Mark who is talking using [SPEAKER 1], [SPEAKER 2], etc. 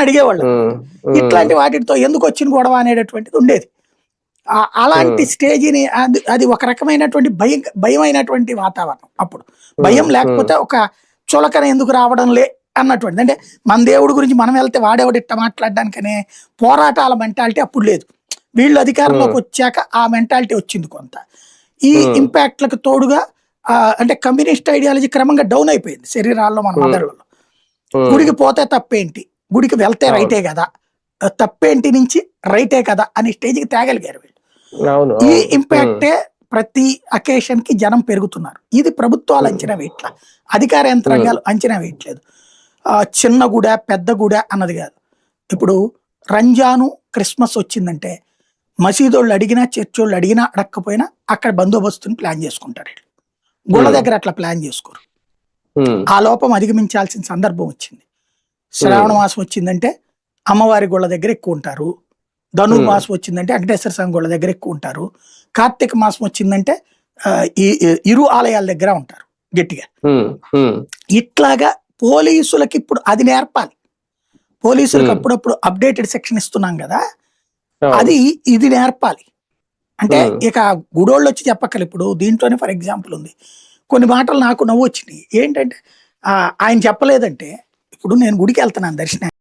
[SPEAKER 1] అడిగేవాళ్ళు. ఇట్లాంటి వాటితో ఎందుకు వచ్చిన గొడవ అనేటటువంటిది ఉండేది. అలాంటి స్టేజిని అది అది ఒక రకమైనటువంటి భయం భయమైనటువంటి వాతావరణం అప్పుడు. భయం లేకపోతే ఒక చులకన ఎందుకు రావడం లే అన్నటువంటిది. అంటే మన దేవుడి గురించి మనం వెళ్తే వాడేవాడిట్ట మాట్లాడడానికనే పోరాటాల మెంటాలిటీ అప్పుడు లేదు. వీళ్ళు అధికారంలోకి వచ్చాక ఆ మెంటాలిటీ వచ్చింది కొంత. ఈ. ఇంపాక్ట్లకు తోడుగా అంటే కమ్యూనిస్ట్ ఐడియాలజీ క్రమంగా డౌన్ అయిపోయింది శరీరాల్లో మన. మదర్లలో. గుడికి పోతే తప్పేంటి? గుడికి వెళ్తే. రైటే కదా? తప్పేంటి నుంచి? రైటే కదా? అనే స్టేజ్కి తేగలిగారు వీళ్ళు. ఈ. ఇంపాక్టే ప్రతి అకేషన్కి జనం పెరుగుతున్నారు. ఇది ప్రభుత్వాలు అంచనా వేయట్ల. అధికార యంత్రాంగాలు అంచనా వేయట్లేదు. ఆ, చిన్న గుడ పెద్ద గుడ అన్నది కాదు. ఇప్పుడు రంజాను క్రిస్మస్ వచ్చిందంటే మసీదోళ్ళు అడిగినా చర్చోళ్ళు అడిగినా అడగకపోయినా అక్కడ బందోబస్తుని ప్లాన్ చేసుకుంటారు వీళ్ళు. గుళ్ళ. దగ్గర అట్లా ప్లాన్ చేసుకోరు. ఆ లోపం అధిగమించాల్సిన సందర్భం వచ్చింది. శ్రావణ మాసం వచ్చిందంటే అమ్మవారి గుళ్ళ దగ్గర ఎక్కువ ఉంటారు. ధనుర్మాసం వచ్చిందంటే వెంకటేశ్వర స్వామి గుళ్ళ దగ్గర ఎక్కువ ఉంటారు. కార్తీక మాసం వచ్చిందంటే ఈ ఇరు ఆలయాల దగ్గర ఉంటారు గట్టిగా. ఇట్లాగా పోలీసులకి ఇప్పుడు అది నేర్పాలి. పోలీసులకు. అప్పుడప్పుడు అప్డేటెడ్ సెక్షన్ ఇస్తున్నాం కదా. అది ఇది నేర్పాలి. అంటే. ఇక గుడోళ్ళు వచ్చి చెప్పక్కలు ఇప్పుడు దీంట్లోనే ఫర్ ఎగ్జాంపుల్ ఉంది. కొన్ని మాటలు నాకు నవ్వు వచ్చినాయి. ఏంటంటే ఆయన చెప్పలేదంటే ఇప్పుడు నేను గుడికి వెళ్తున్నాను దర్శనం